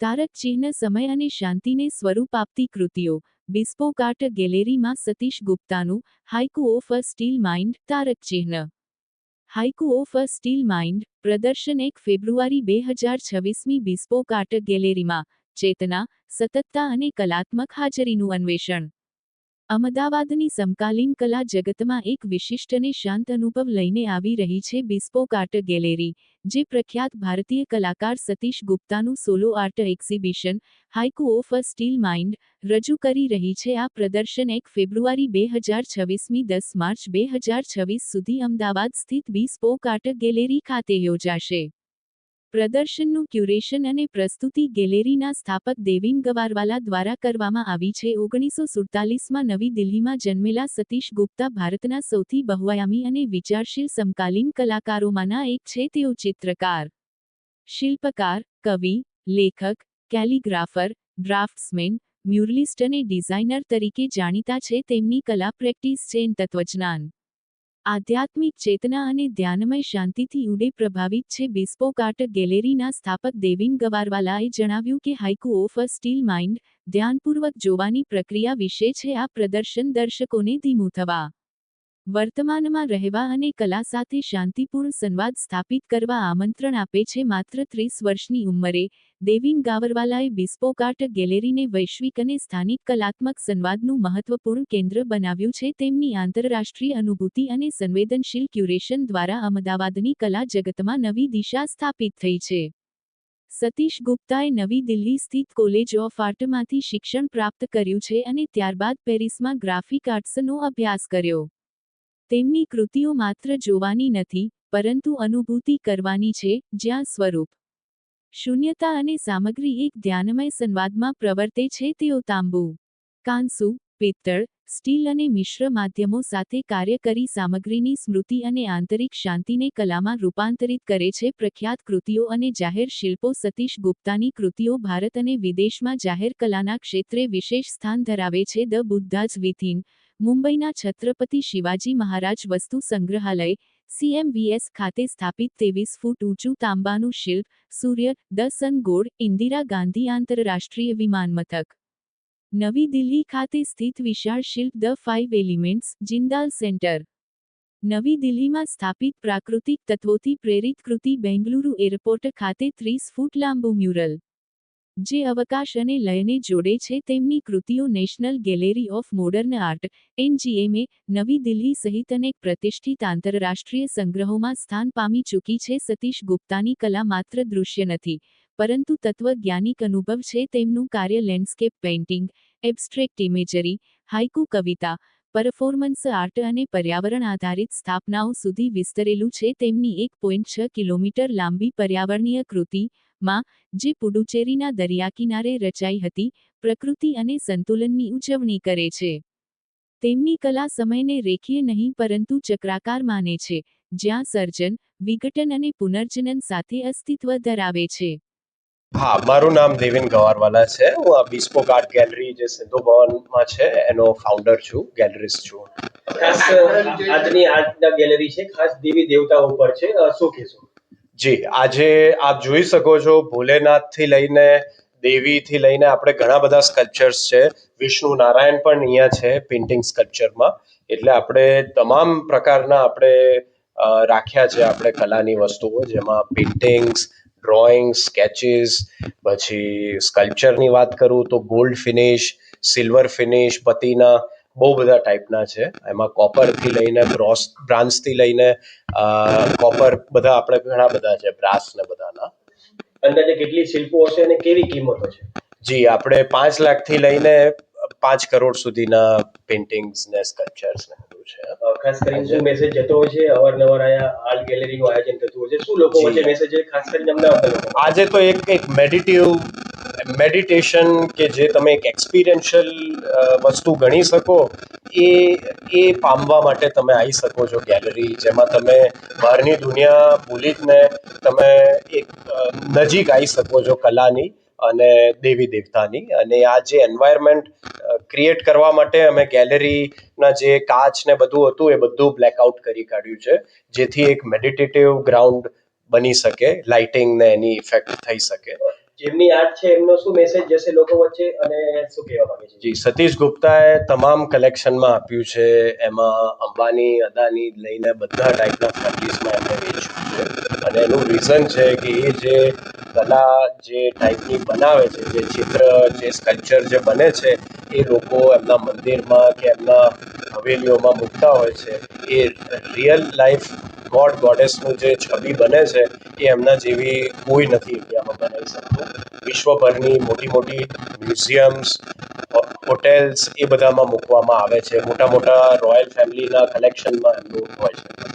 તારક ચિહ્ન સમય અને શાંતિને સ્વરૂપ આપતી કૃતિઓ બિસ્પોક ગેલેરીમાં Satish ગુપ્તાનું, haiku of a steel mind, Tarak ચિહ્ન. Haiku of a steel mind, પ્રદર્શન એક ફેબ્રુઆરી બે હજાર છવ્વીસમી બિસ્પોક ગેલેરીમાં, ચેતના, સતતતા અને કલાત્મક હાજરીનું અન્વેષણ. અમદાવાદની સમકાલીન કલા જગતમાં એક વિશિષ્ટ અને શાંત અનુભવ લઈને આવી રહી છે બિસ્પોક આર્ટ ગેલેરી જે પ્રખ્યાત ભારતીય કલાકાર Satish ગુપ્તાનું solo art exhibition haiku of a steel mind રજૂ કરી રહી છે. આ પ્રદર્શન એક ફેબ્રુઆરી બે હજાર છવ્વીસમી દસ માર્ચ બે હજાર છવ્વીસ સુધી અમદાવાદ સ્થિત બિસ્પોક આર્ટ ગેલેરી ખાતે યોજાશે. પ્રદર્શનનું ક્યુરેશન અને પ્રસ્તુતિ ગેલેરીના સ્થાપક દેવિન ગવારવાલા દ્વારા કરવામાં આવી છે. ઓગણીસો સુડતાલીસમાં નવી દિલ્હીમાં જન્મેલા સતીશ ગુપ્તા ભારતના સૌથી બહુઆયામી અને વિચારશીલ સમકાલીન કલાકારોમાંના એક છે. તેઓ ચિત્રકાર, શિલ્પકાર, કવિ, લેખક, કેલિગ્રાફર, ડ્રાફ્ટ્સમેન, મ્યુરલિસ્ટ અને ડિઝાઇનર તરીકે જાણીતા છે. તેમની કલા પ્રેક્ટિસ છે તત્વજ્ઞાન આધ્યાત્મિક ચેતના અને ધ્યાનમય શાંતિથી ઉડે પ્રભાવિત છે બિસ્પોક આર્ટ ગેલેરીના સ્થાપક દેવિન ગવારવાલાએ જણાવ્યું કે haiku of a steel mind ધ્યાનપૂર્વક જોવાની પ્રક્રિયા વિશે છે આ પ્રદર્શન દર્શકોને ધીમું થવા. વર્તમાનમાં રહેવા અને કલા સાથે શાંતિપૂર્ણ સંવાદ સ્થાપિત કરવા આમંત્રણ આપે છે. માત્ર ત્રીસ વર્ષની ઉંમરે, દેવીન ગાવરવાલાએ બિસ્પોક આર્ટ ગેલેરીને વૈશ્વિક અને સ્થાનિક કલાત્મક સંવાદનું મહત્વપૂર્ણ કેન્દ્ર બનાવ્યું છે. તેમની આંતરરાષ્ટ્રીય અનુભૂતિ અને સંવેદનશીલ ક્યુરેશન દ્વારા અમદાવાદની કલા જગતમાં નવી દિશા સ્થાપિત થઈ છે. સતીશ ગુપ્તાએ નવી દિલ્હી સ્થિત કોલેજ ઓફ આર્ટમાંથી શિક્ષણ પ્રાપ્ત કર્યું છે અને ત્યારબાદ પેરિસમાં ગ્રાફિક આર્ટ્સનો અભ્યાસ કર્યો. તેમની કૃતિઓ માત્ર જોવાની નથી, પરંતુ અનુભૂતિ કરવાની છે, જ્યાં સ્વરૂપ. શૂન્યતા અને સામગ્રી એક ધ્યાનમય સંવાદમાં પ્રવર્તે છે, તેઓ તાંબુ, કાંસુ, પિત્તળ, સ્ટીલ અને મિશ્ર માધ્યમો સાથે કાર્ય કરી સામગ્રીની સ્મૃતિ અને આંતરિક શાંતિને કલામાં રૂપાંતરિત કરે છે. પ્રખ્યાત કૃતિઓ અને જાહેર શિલ્પો સતીશ ગુપ્તાની કૃતિઓ ભારત અને વિદેશમાં જાહેર કલાના ક્ષેત્રે વિશેષ સ્થાન ધરાવે છે. ધ બુદ્ધાઝ વિથિન મુંબઈના છત્રપતિ શિવાજી મહારાજ વસ્તુ સંગ્રહાલય, સીએમવીએસ ખાતે સ્થાપિત ત્રેવીસ ફૂટ ઊંચું તાંબાનું શિલ્પ, સૂર્ય દ સન ગોળ, ઇન્દિરા ગાંધી આંતરરાષ્ટ્રીય વિમાનમથક નવી દિલ્હી ખાતે સ્થિત વિશાળ શિલ્પ the five elements, Jindal centre. નવી દિલ્હીમાં સ્થાપિત પ્રાકૃતિક તત્વોથી પ્રેરિત કૃતિ બેંગલુરુ એરપોર્ટ ખાતે ત્રીસ ફૂટ લાંબુ મ્યુરલ. જે અવકાશ અને લયને જોડે છે તેમની કૃતિઓ national gallery of modern art NGMA Navi Delhi સહિત અનેક પ્રતિષ્ઠિત આંતરરાષ્ટ્રીય સંગ્રહોમાં સ્થાન પામી ચૂકી છે સતીશ ગુપ્તાની કલા માત્ર દૃશ્ય નથી, પરંતુ તત્વજ્ઞાનિક અનુભવ છે તેમનું કાર્ય landscape painting abstract imagery haiku કવિતા પરફોર્મન્સ આર્ટ અને પર્યાવરણ આધારિત સ્થાપનાઓ સુધી વિસ્તરેલું છે તેમની એક પોઈન્ટ છ કિલોમીટર લાંબી પર્યાવરણીય કૃતિ માં, જે પુડુચેરીના દરિયાકિનારે રચાઈ હતી, પ્રકૃતિ અને સંતુલનની ઉજવણી કરે છે. તેમની કલા સમયને રેખીય નહીં પરંતુ ચક્રાકાર માને છે, જ્યાં સર્જન, વિઘટન અને પુનર્જનન સાથે અસ્તિત્વ ધરાવે છે. હા, મારું નામ દેવિન ગવારવાલા છે. હું આ બિસ્પોક આર્ટ ગેલેરી જે સિંધુ ભવનમાં છે, એનો ફાઉન્ડર છું ગેલેરિસ્ટ છું. ખાસ, આજની આર્ટ ગેલેરી છે, ખાસ દેવી દેવતા ઉપર છે. શું કહેશો? જી, આજે આપ જોઈ શકો છો ભોલેનાથથી લઈને દેવીથી લઈને આપણે ઘણા બધા સ્કલ્પચર્સ છે. વિષ્ણુ નારાયણ પણ અહીંયા છે પેઇન્ટિંગ સ્કલ્પચરમાં એટલે આપણે તમામ પ્રકારના આપણે રાખ્યા છે આપણે કલાની વસ્તુઓ, જેમાં પેઇન્ટિંગ્સ ડ્રોઈંગ સ્કેચીસ પછી સ્કલ્પચરની વાત કરું તો ગોલ્ડ ફિનિશ સિલ્વર ફિનિશ પતિના બહુ બધા ટાઈપના છે. એમાં કોપરથી લઈને બ્રોસ બ્રાન્સથી લઈને કોપર બધા આપણે ઘણા બધા છે બ્રાસ ને બધાના. અંદાજે કેટલી શિલ્પો હશે અને કેવી કિંમતો છે? જી આપણે પાંચ લાખથી લઈને પાંચ કરોડ સુધીના પેઇન્ટિંગ્સ ને સ્કલ્પચર્સ ને બધું છે. ખાસ કરીને શું મેસેજ જતો હોય છે અવારનવાર અહીંયા આર્ટ ગેલેરીનું આયોજન થતું હોય છે શું લોકો વચ્ચે મેસેજ ખાસ કરીને અમને આજે તો એક એક મેડિટેટિવ મેડિટેશન કે જે તમે એક એક્સપિરિયન્શિયલ વસ્તુ ગણી શકો, એ એ પામવા માટે તમે આવી શકો છો ગેલેરી, જેમાં તમે બહારની દુનિયા ભૂલી જ તમે એક નજીક આવી શકો છો કલાની અને દેવી દેવતાની. અને આ જે એન્વાયરમેન્ટ ક્રિએટ કરવા માટે અમે ગેલેરીના જે કાચ ને બધું હતું, એ બધું બ્લેકઆઉટ કરી કાઢ્યું છે, જેથી એક મેડિટેટિવ ગ્રાઉન્ડ બની શકે લાઇટિંગ ને એની ઇફેક્ટ થઈ શકે. જેમની આર્ટ છે, એમનો શું મેસેજ જશે લોકો વચ્ચે અને શું કહેવા માંગે છે? જી, સતીશ ગુપ્તાએ તમામ કલેક્શનમાં આપ્યું છે. એમાં અંબાની, અદાની લઈને બધા ટાઈપના ફેમિલીઝમાં એમને વેચ્યું છે. અને એનું રીઝન છે કે એ જે કલા જે ટાઈપની બનાવે છે, જે ચિત્ર, જે સ્કલ્પચર જે બને છે, એ લોકો એમના મંદિરમાં કે એમના હવેલીઓમાં મૂકતા હોય છે. એ રિયલ લાઈફ ગોડ ગોડેસનું જે છબી બને છે, એ એમના જેવી કોઈ નથી ઇન્ડિયામાં બનાવી શકતું. વિશ્વભરની મોટી મોટી મ્યુઝિયમ્સ, હોટેલ્સ એ બધામાં મૂકવામાં આવે છે. મોટા મોટા રોયલ ફેમિલીના કલેક્શનમાં એમનું હોય છે.